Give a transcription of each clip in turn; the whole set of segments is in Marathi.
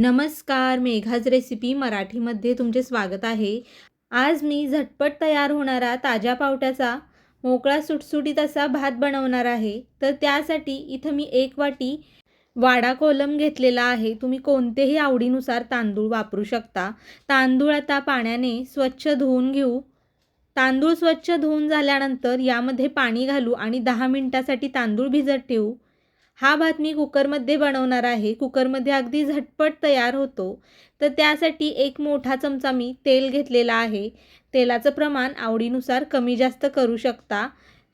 नमस्कार मेघाज रेसिपी मराठीमध्ये तुमचे स्वागत आहे. आज मी झटपट तयार होणारा ताज्या पावट्याचा मोकळा सुटसुटीत असा भात बनवणार आहे. तर त्यासाठी इथं मी एक वाटी वाडा कोलम घेतलेला आहे. तुम्ही कोणतेही आवडीनुसार तांदूळ वापरू शकता. तांदूळ आता पाण्याने स्वच्छ धुवून घेऊ. तांदूळ स्वच्छ धुवून झाल्यानंतर यामध्ये पाणी घालू आणि दहा मिनटासाठी तांदूळ भिजत ठेवू. हा भात मी कुकरमध्ये बनवणार आहे. कुकरमध्ये अगदी झटपट तयार होतो. तर त्यासाठी एक मोठा चमचा मी तेल घेतलेला आहे. तेलाचं प्रमाण आवडीनुसार कमी जास्त करू शकता.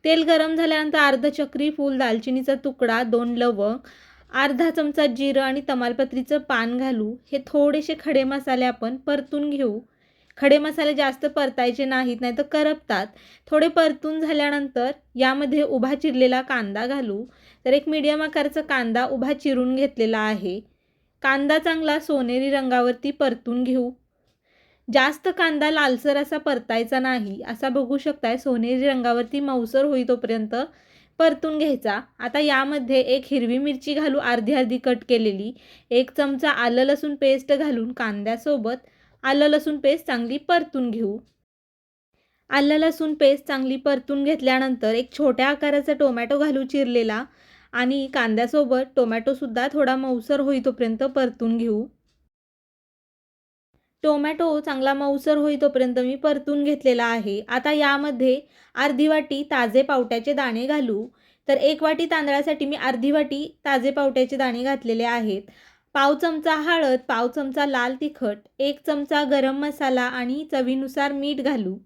तेल गरम झाल्यानंतर अर्ध चक्री फूल दालचिनीचा तुकडा दोन लवंग अर्धा चमचा जिरं आणि तमालपत्रीचं पान घालू. हे थोडेसे खडे मसाले आपण परतून घेऊ. खडे मसाले जास्त परतायचे नाहीत नाही तर करपतात. थोडे परतून झाल्यानंतर यामध्ये उभा चिरलेला कांदा घालू. तर एक मीडियम आकाराचा कांदा उभा चिरून घेतलेला आहे. कांदा चांगला सोनेरी रंगावरती परतून घेऊ. जास्त कांदा लालसर असा परतायचा नाही. असा बघू शकताय सोनेरी रंगावरती मऊसर होई तोपर्यंत परतून घ्यायचा. आता यामध्ये एक हिरवी मिरची घालू अर्धी अर्धी कट केलेली. एक चमचा आलं लसूण पेस्ट घालून कांद्यासोबत आलं लसूण पेस्ट चांगली परतून घेऊ. आलं लसूण पेस्ट चांगली परतून घेतल्यानंतर एक छोट्या आकाराचा टोमॅटो घालू चिरलेला आणि कांद्यासोबत टोमॅटोसुद्धा थोडा मऊसर होई तोपर्यंत परतून घेऊ. टोमॅटो चांगला मऊसर होई तोपर्यंत मी परतून घेतलेला आहे. आता यामध्ये अर्धी वाटी ताजे पावट्याचे दाणे घालू. तर एक वाटी तांदळासाठी मी अर्धी वाटी ताजे पावट्याचे दाणे घातलेले आहेत. पाव चमचा हळद पाव चमचा लाल तिखट एक चमचा गरम मसाला आणि चवीनुसार मीठ घालू.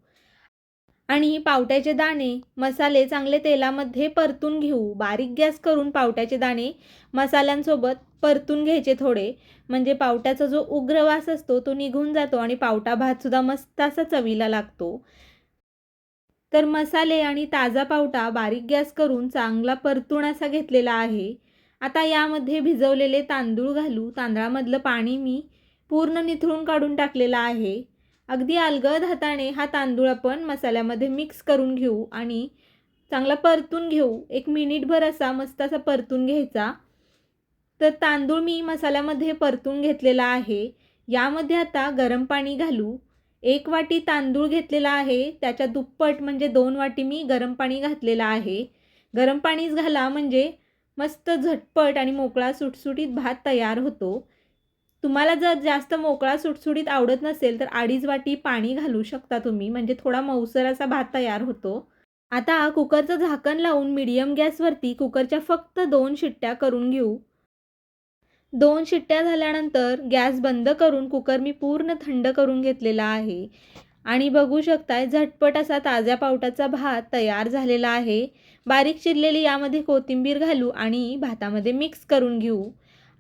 आणि पावट्याचे दाणे मसाले चांगले तेलामध्ये परतून घेऊ. बारीक गॅस करून पावट्याचे दाणे मसाल्यांसोबत परतून घ्यायचे थोडे. म्हणजे पावट्याचा जो उग्र वास असतो तो निघून जातो आणि पावटा भातसुद्धा मस्त असा चवीला लागतो. तर मसाले आणि ताजा पावटा बारीक गॅस करून चांगला परतून असा घेतलेला आहे. आता यामध्ये भिजवलेले तांदूळ घालू. तांदळामधलं पाणी मी पूर्ण निथळून काढून टाकलेलं आहे. अगदी अलगद हाताने हा तांदूळ आपण मसाल्यामध्ये मिक्स करून घेऊ आणि चांगला परतून घेऊ. एक मिनिटभर असा मस्त असा परतून घ्यायचा. तर तांदूळ मी मसाल्यामध्ये परतून घेतलेला आहे. यामध्ये आता गरम पाणी घालू. एक वाटी तांदूळ घेतलेला आहे. त्याच्या दुप्पट म्हणजे दोन वाटी मी गरम पाणी घातलेलं आहे. गरम पाणीच घाला म्हणजे मस्त झटपट आणि मोकळा सुटसुटीत भात तयार होतो. तुम्हाला जर जास्त मोकळा सुटसुटीत आवडत नसेल तर अडीच वाटी पाणी घालू शकता तुम्ही. म्हणजे थोडा मऊसर असा भात तयार होतो. आता कुकरचं झाकण लावून मिडियम गॅसवरती कुकरच्या फक्त दोन शिट्ट्या करून घेऊ. दोन शिट्ट्या झाल्यानंतर गॅस बंद करून कुकर मी पूर्ण थंड करून घेतलेला आहे. आणि बघू शकताय झटपट असा ताज्या पावटाचा भात तयार झालेला आहे. बारीक चिरलेली यामध्ये कोथिंबीर घालू आणि भातामध्ये मिक्स करून घेऊ.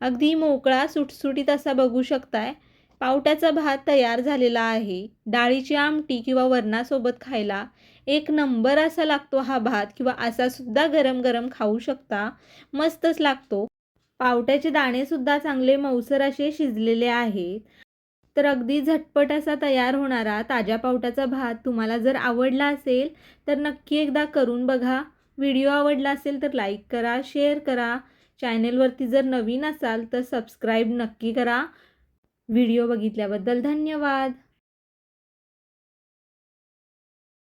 अगदी मोकळा सुटसुटीत असा बघू शकताय पावट्याचा भात तयार झालेला आहे. डाळीची आमटी किंवा वरणासोबत खायला एक नंबर असा लागतो हा भात किंवा असा सुद्धा गरम गरम खाऊ शकता. मस्तच लागतो. पावट्याचे दाणेसुद्धा चांगले मऊसर असे शिजलेले आहेत. तर अगदी झटपट असा तयार होणारा ताज्या पावट्याचा भात तुम्हाला जर आवडला असेल तर नक्की एकदा करून बघा. व्हिडिओ आवडला असेल तर लाईक करा शेअर करा. चॅनेलवरती जर नवीन असाल तर सबस्क्राईब नक्की करा. व्हिडिओ बघितल्याबद्दल धन्यवाद.